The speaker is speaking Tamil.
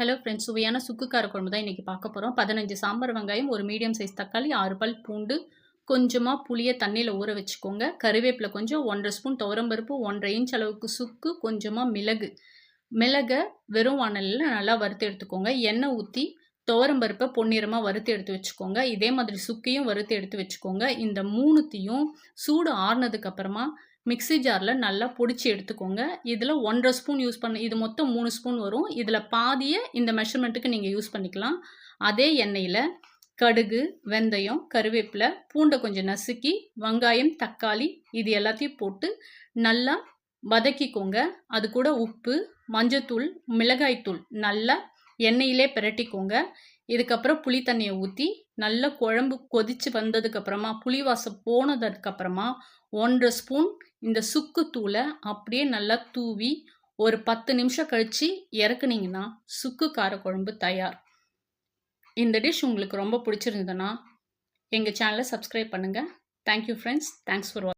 ஹலோ ஃப்ரெண்ட்ஸ் சுவையான சுக்கு குழம்பு தான் இன்றைக்கி பார்க்க போகிறோம் பதினஞ்சு சாம்பார் வெங்காயம் ஒரு மீடியம் சைஸ் தக்காளி ஆறு பல் பூண்டு கொஞ்சமாக புளியை தண்ணியில் ஊற வச்சுக்கோங்க. கருவேப்பிலை கொஞ்சம் ஒன்றரை ஸ்பூன் துவரம்பருப்பு ஒன்றரை இன்ச் அளவுக்கு சுக்கு கொஞ்சமாக மிளகு. மிளகை வெறும் வானலில் நல்லா வறுத்து எடுத்துக்கோங்க. எண்ணெய் ஊற்றி துவரம்பருப்பை பொன்னிறமாக வறுத்து எடுத்து வச்சுக்கோங்க. இதே மாதிரி சுக்கையும் வறுத்து எடுத்து வச்சுக்கோங்க. இந்த மூணுத்தையும் சூடு ஆறுனதுக்கப்புறமா மிக்ஸி ஜாரில் நல்லா பொடிச்சு எடுத்துக்கோங்க. இதில் ஒன்றரை ஸ்பூன் யூஸ் பண்ண இது மொத்தம் மூணு ஸ்பூன் வரும். இதில் பாதியை இந்த மெஷர்மெண்ட்டுக்கு நீங்கள் யூஸ் பண்ணிக்கலாம். அதே எண்ணெயில் கடுகு வெந்தயம் கருவேப்பிலை பூண்டை கொஞ்சம் நசுக்கி வெங்காயம் தக்காளி இது எல்லாத்தையும் போட்டு நல்லா வதக்கிக்கோங்க. அது கூட உப்பு மஞ்சத்தூள் மிளகாய்த்தூள் நல்லா எண்ணெயிலே பிரட்டிக்கோங்க. இதுக்கப்புறம் புளி தண்ணியை ஊற்றி நல்ல குழம்பு கொதித்து வந்ததுக்கப்புறமா புளி வாசம் போனதுக்கப்புறமா ஒன்றரை ஸ்பூன் இந்த சுக்கு தூளை அப்படியே நல்லா தூவி ஒரு பத்து நிமிஷம் கழித்து இறக்குனீங்கன்னா சுக்கு காரக்குழம்பு தயார். இந்த டிஷ் உங்களுக்கு ரொம்ப பிடிச்சிருந்ததுன்னா எங்கள் சேனலை சப்ஸ்கிரைப் பண்ணுங்கள் தேங்க்யூ ஃப்ரெண்ட்ஸ் தேங்க்ஸ் ஃபார்